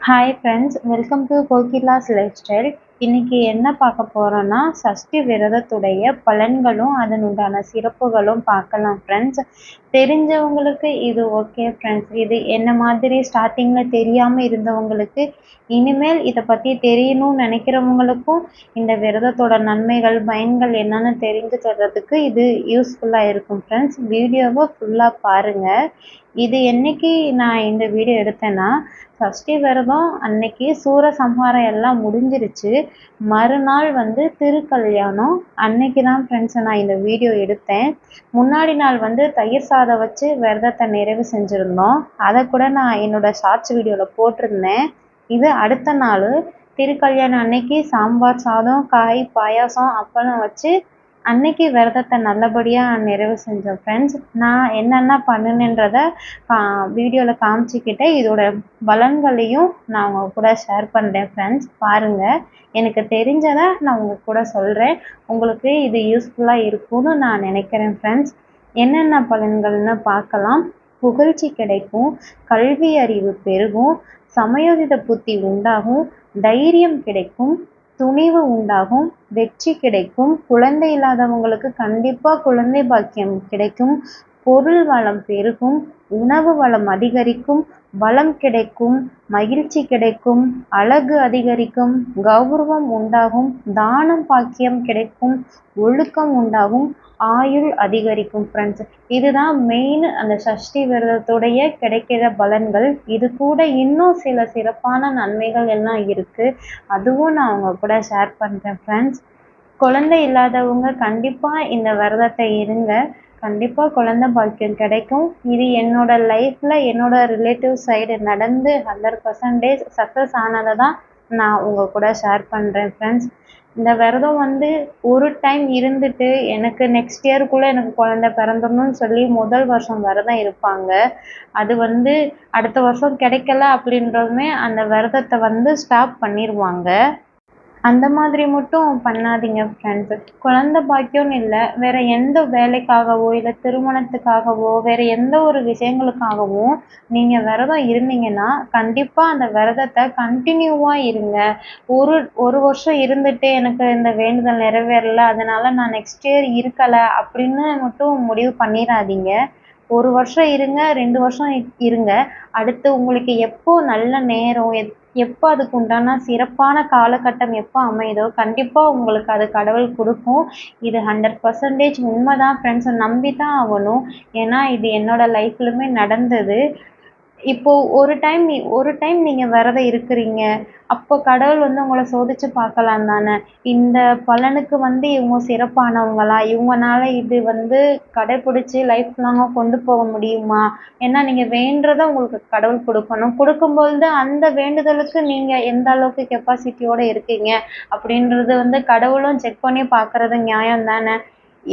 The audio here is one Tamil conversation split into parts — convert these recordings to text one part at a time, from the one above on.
Hi friends welcome to Kokila's lifestyle இன்றைக்கி என்ன பார்க்க போகிறோன்னா சஷ்டி விரதத்துடைய பலன்களும் அதனுண்டான சிறப்புகளும் பார்க்கலாம் ஃப்ரெண்ட்ஸ் தெரிஞ்சவங்களுக்கு இது ஓகே ஃப்ரெண்ட்ஸ் இது என்ன மாதிரி ஸ்டார்டிங்கில் தெரியாமல் இருந்தவங்களுக்கு இனிமேல் இதை பற்றி தெரியணும்னு நினைக்கிறவங்களுக்கும் இந்த விரதத்தோட நன்மைகள் பயன்கள் என்னென்னு தெரிஞ்சுக்கிறதுக்கு இது யூஸ்ஃபுல்லாக இருக்கும் ஃப்ரெண்ட்ஸ் வீடியோவை ஃபுல்லாக பாருங்கள் இது என்னைக்கு நான் இந்த வீடியோ எடுத்தேன்னா சஷ்டி விரதம் அன்னைக்கு சூரசம்ஹாரம் எல்லாம் முடிஞ்சிருச்சு. மறுநாள் வந்து திருக்கல்யாணம். அன்னைக்கு தான் ஃப்ரெண்ட்ஸ் நான் இந்த வீடியோ எடுத்தேன். முன்னாடி நாள் வந்து தயிர் சாதம் வச்சு விரதத்தை நிறைவு செஞ்சுருந்தோம். அதை கூட நான் என்னோடய ஷார்ட்ஸ் வீடியோவில் போட்டிருந்தேன். இது அடுத்த நாள் திருக்கல்யாணம் அன்னைக்கு சாம்பார் சாதம் காய் பாயாசம் அப்பளம் வச்சு அன்னைக்கு விரதத்தை நல்லபடியாக நிறைவு செஞ்சோம். ஃப்ரெண்ட்ஸ் நான் என்னென்ன பண்ணினேன்றதை வீடியோவில் காமிச்சிக்கிட்டேன் இதோட பலன்களையும் நான் உங்கள் கூட ஷேர் பண்ணுறேன் ஃப்ரெண்ட்ஸ் பாருங்கள் எனக்கு தெரிஞ்சதை நான் உங்கள் கூட சொல்கிறேன் உங்களுக்கு இது யூஸ்ஃபுல்லாக இருக்கும்னு நான் நினைக்கிறேன் ஃப்ரெண்ட்ஸ் என்னென்ன பலன்கள்னு பார்க்கலாம். புகழ்ச்சி கிடைக்கும் கல்வி அறிவு பெருகும் சமயோஜித புத்தி உண்டாகும் தைரியம் கிடைக்கும் துணிவு உண்டாகும் வெற்றி கிடைக்கும். குழந்தை இல்லாதவங்களுக்கு கண்டிப்பாக குழந்தை பாக்கியம் கிடைக்கும். பொருள் வளம் பெருகும் உணவு வளம் அதிகரிக்கும். வளம் கிடைக்கும் மகிழ்ச்சி கிடைக்கும் அழகு அதிகரிக்கும் கௌரவம் உண்டாகும் தானம் பாக்கியம் கிடைக்கும் ஒழுக்கம் உண்டாகும் ஆயுள் அதிகரிக்கும் ஃப்ரெண்ட்ஸ் இதுதான் மெயின் அந்த சஷ்டி விரதத்துடைய கிடைக்கிற பலன்கள். இது கூட இன்னும் சில சிறப்பான நன்மைகள் எல்லாம் இருக்குது அதுவும் நான் அவங்க கூட ஷேர் பண்ணுறேன் ஃப்ரெண்ட்ஸ் குழந்தை இல்லாதவங்க கண்டிப்பாக இந்த விரதத்தை இருங்க. கண்டிப்பாக குழந்த பாக்கியம் கிடைக்கும். இது என்னோட லைஃப்பில் என்னோட ரிலேட்டிவ் சைடு நடந்து ஹண்ட்ரட் பர்சன்டேஜ் சக்ஸஸ் ஆனதை தான் நான் உங்கள் கூட ஷேர் பண்ணுறேன் ஃப்ரெண்ட்ஸ் இந்த விரதம் வந்து ஒரு டைம் இருந்துட்டு எனக்கு நெக்ஸ்ட் இயர்க்குள்ளே எனக்கு குழந்த பிறந்துடணும்னு சொல்லி முதல் வருஷம் விரதம் இருப்பாங்க. அது வந்து அடுத்த வருஷம் கிடைக்கல அப்படின்றதுமே அந்த விரதத்தை வந்து ஸ்டாப் பண்ணிடுவாங்க அந்த மாதிரி மட்டும் பண்ணாதீங்க ஃப்ரெண்ட்ஸு குழந்த பாக்கியம்னு இல்லை வேறு எந்த வேலைக்காகவோ இல்லை திருமணத்துக்காகவோ வேறு எந்த ஒரு விஷயங்களுக்காகவும் நீங்கள் விரதம் இருந்தீங்கன்னா கண்டிப்பாக அந்த விரதத்தை கண்டினியூவாக இருங்க. ஒரு ஒரு வருஷம் இருந்துட்டு எனக்கு இந்த வேண்டுதல் நிறைவேறல அதனால் நான் நெக்ஸ்ட் இயர் இருக்கலை அப்படின்னு மட்டும் முடிவு பண்ணிடாதீங்க. ஒரு வருஷம் இருங்க ரெண்டு வருஷம் இருங்க. அடுத்து உங்களுக்கு எப்போ நல்ல நேரம் எத் எப்போ அதுக்கு உண்டான சிறப்பான காலகட்டம் எப்போ அமையுதோ கண்டிப்பாக உங்களுக்கு அது கடவுள் கொடுக்கும். இது ஹண்ட்ரட் பர்சன்டேஜ் உண்மை தான் ஃப்ரெண்ட்ஸை நம்பி தான் ஆகணும். ஏன்னா இது என்னோடய லைஃப்லையுமே நடந்தது. இப்போது ஒரு டைம் நீ ஒரு டைம் நீங்கள் விரதம் இருக்கிறீங்க அப்போ கடவுள் வந்து உங்களை சோதித்து பார்க்கலாம் தானே? இந்த பலனுக்கு வந்து இவங்க சிறப்பானவங்களா? இவங்கனால இது வந்து கடைப்பிடிச்சி லைஃப் லாங்காக கொண்டு போக முடியுமா? ஏன்னா நீங்கள் வேண்டுறத உங்களுக்கு கடவுள் கொடுக்கணும். கொடுக்கும்பொழுது அந்த வேண்டுதலுக்கு நீங்கள் எந்த அளவுக்கு கெப்பாசிட்டியோடு இருக்கீங்க? அப்படின்றது வந்து கடவுளும் செக் பண்ணி பார்க்குறது நியாயம் தானே?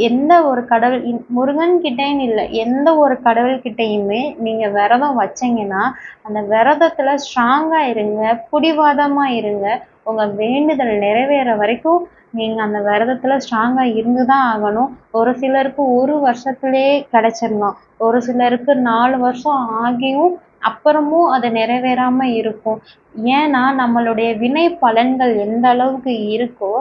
எந்த ஒரு கடவுள் முருகன் கிட்டேன்னு இல்லை எந்த ஒரு கடவுள்கிட்டையுமே நீங்கள் விரதம் வச்சீங்கன்னா அந்த விரதத்தில் ஸ்ட்ராங்காக இருங்க பிடிவாதமாக இருங்க. உங்கள் வேண்டுதல் நிறைவேற வரைக்கும் நீங்கள் அந்த விரதத்தில் ஸ்ட்ராங்காக இருந்து தான் ஆகணும். ஒரு சிலருக்கு ஒரு வருஷத்துலேயே கிடச்சிடலாம் ஒரு சிலருக்கு நாலு வருஷம் ஆகியும் அப்புறமும் அது நிறைவேறாமல் இருக்கும். ஏன்னா நம்மளுடைய வினை பலன்கள் எந்த அளவுக்கு இருக்கோ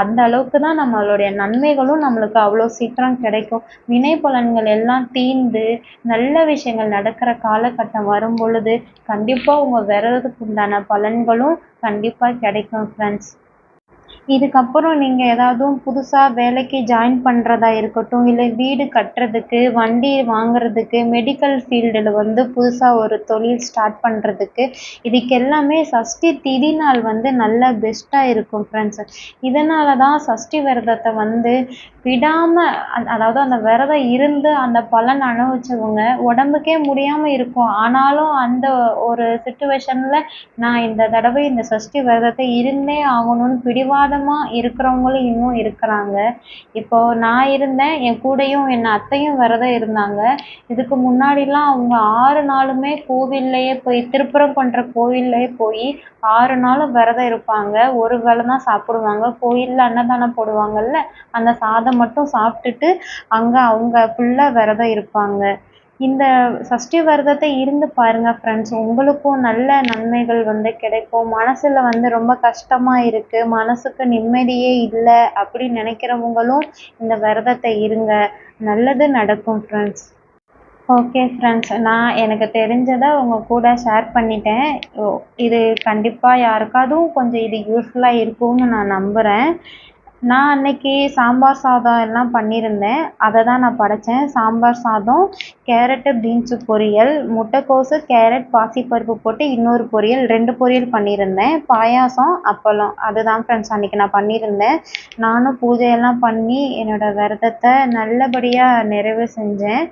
அந்த அளவுக்கு தான் நம்மளுடைய நன்மைகளும் நம்மளுக்கு அவ்வளோ சீக்கிரம் கிடைக்கும். வினை பலன்கள் எல்லாம் தீர்ந்து நல்ல விஷயங்கள் நடக்கிற காலகட்டம் வரும் பொழுது கண்டிப்பாக உங்கள் விரதத்துக்கு உண்டான பலன்களும் கண்டிப்பாக கிடைக்கும் ஃப்ரெண்ட்ஸ் இதுக்கப்புறம் நீங்கள் ஏதாவது புதுசாக வேலைக்கு ஜாயின் பண்ணுறதா இருக்கட்டும் இல்லை வீடு கட்டுறதுக்கு வண்டி வாங்குறதுக்கு மெடிக்கல் ஃபீல்டில் வந்து புதுசாக ஒரு தொழில் ஸ்டார்ட் பண்ணுறதுக்கு இதுக்கு எல்லாமே சஷ்டி திதி நாள் வந்து நல்ல பெஸ்ட்டாக இருக்கும் ஃப்ரெண்ட்ஸ் இதனால தான் சஷ்டி விரதத்தை வந்து விடாமல் அதாவது அந்த விரதம் இருந்து அந்த பலன் அனுபவிச்சவங்க உடம்புக்கே முடியாமல் இருக்கும். ஆனாலும் அந்த ஒரு சுச்சுவேஷனில் நான் இந்த தடவை இந்த சஷ்டி விரதத்தை இருந்தே ஆகணும்னு பிடிவா விரதமாக இருக்கிறவங்களும் இன்னும் இருக்கிறாங்க. இப்போது நான் இருந்தேன் என் கூடயும் என் அத்தையும் விரதம் இருந்தாங்க. இதுக்கு முன்னாடிலாம் அவங்க ஆறு நாளுமே கோவில்லையே போய் திருப்பரங்குன்ற கோவில்லையே போய் ஆறு நாளும் விரதம் இருப்பாங்க. ஒரு வேளை தான் சாப்பிடுவாங்க. கோயிலில் அன்னதானம் போடுவாங்கல்ல அந்த சாதம் மட்டும் சாப்பிட்டுட்டு அங்கே அவங்க ஃபுல்லாக விரதம் இருப்பாங்க. இந்த சஷ்டி விரதத்தை இருந்து பாருங்கள் ஃப்ரெண்ட்ஸ் உங்களுக்கும் நல்ல நன்மைகள் வந்து கிடைக்கும். மனசில் வந்து ரொம்ப கஷ்டமாக இருக்குது மனசுக்கு நிம்மதியே இல்லை அப்படின்னு நினைக்கிறவங்களும் இந்த விரதத்தை இருங்க. நல்லது நடக்கும் ஃப்ரெண்ட்ஸ் ஓகே ஃப்ரெண்ட்ஸ் நான் எனக்கு தெரிஞ்சதை உங்கள் கூட ஷேர் பண்ணிட்டேன். ஓ இது கண்டிப்பாக யாருக்காதும் கொஞ்சம் இது யூஸ்ஃபுல்லாக இருக்கும்னு நான் நம்புகிறேன் நான் அன்னைக்கு சாம்பார் சாதம் எல்லாம் பண்ணியிருந்தேன். அதை தான் நான் படைச்சேன். சாம்பார் சாதம் கேரட்டு பீன்ஸு பொரியல் முட்டைக்கோஸு கேரட் பாசிப்பருப்பு போட்டு இன்னொரு பொரியல் ரெண்டு பொரியல் பண்ணியிருந்தேன். பாயாசம் அப்பளம் அது தான் ஃப்ரெண்ட்ஸ் அன்றைக்கி நான் பண்ணியிருந்தேன். நானும் பூஜையெல்லாம் பண்ணி என்னோடய விரதத்தை நல்லபடியாக நிறைவு செஞ்சேன்.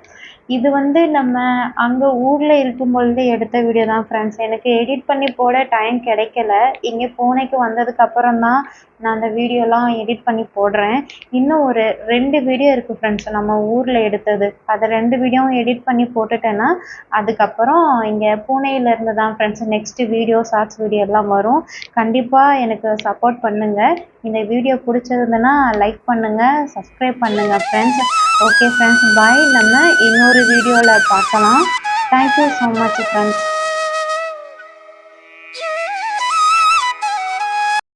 இது வந்து நம்ம அங்கே ஊரில் இருக்கும் பொழுது எடுத்த வீடியோ தான் ஃப்ரெண்ட்ஸ் எனக்கு எடிட் பண்ணி போட டைம் கிடைக்கல. இங்கே பூனேக்கு வந்ததுக்கப்புறம் தான் நான் அந்த வீடியோலாம் எடிட் பண்ணி போடுறேன். இன்னும் ஒரு ரெண்டு வீடியோ இருக்குது ஃப்ரெண்ட்ஸ் நம்ம ஊரில் எடுத்தது. அதை ரெண்டு வீடியோவும் எடிட் பண்ணி போட்டுட்டேன்னா அதுக்கப்புறம் இங்கே பூனேயிலேருந்து தான் friends next video shorts video எல்லாம் வரும். கண்டிப்பாக எனக்கு சப்போர்ட் பண்ணுங்கள் இந்த வீடியோ பிடிச்சிருந்துன்னா லைக் பண்ணுங்கள் சப்ஸ்கிரைப் பண்ணுங்கள் ஃப்ரெண்ட்ஸ் ஓகே ஃப்ரெண்ட்ஸ் பாய் நம்ம இன்னொரு வீடியோவில் பார்க்கலாம். Thank you so much friends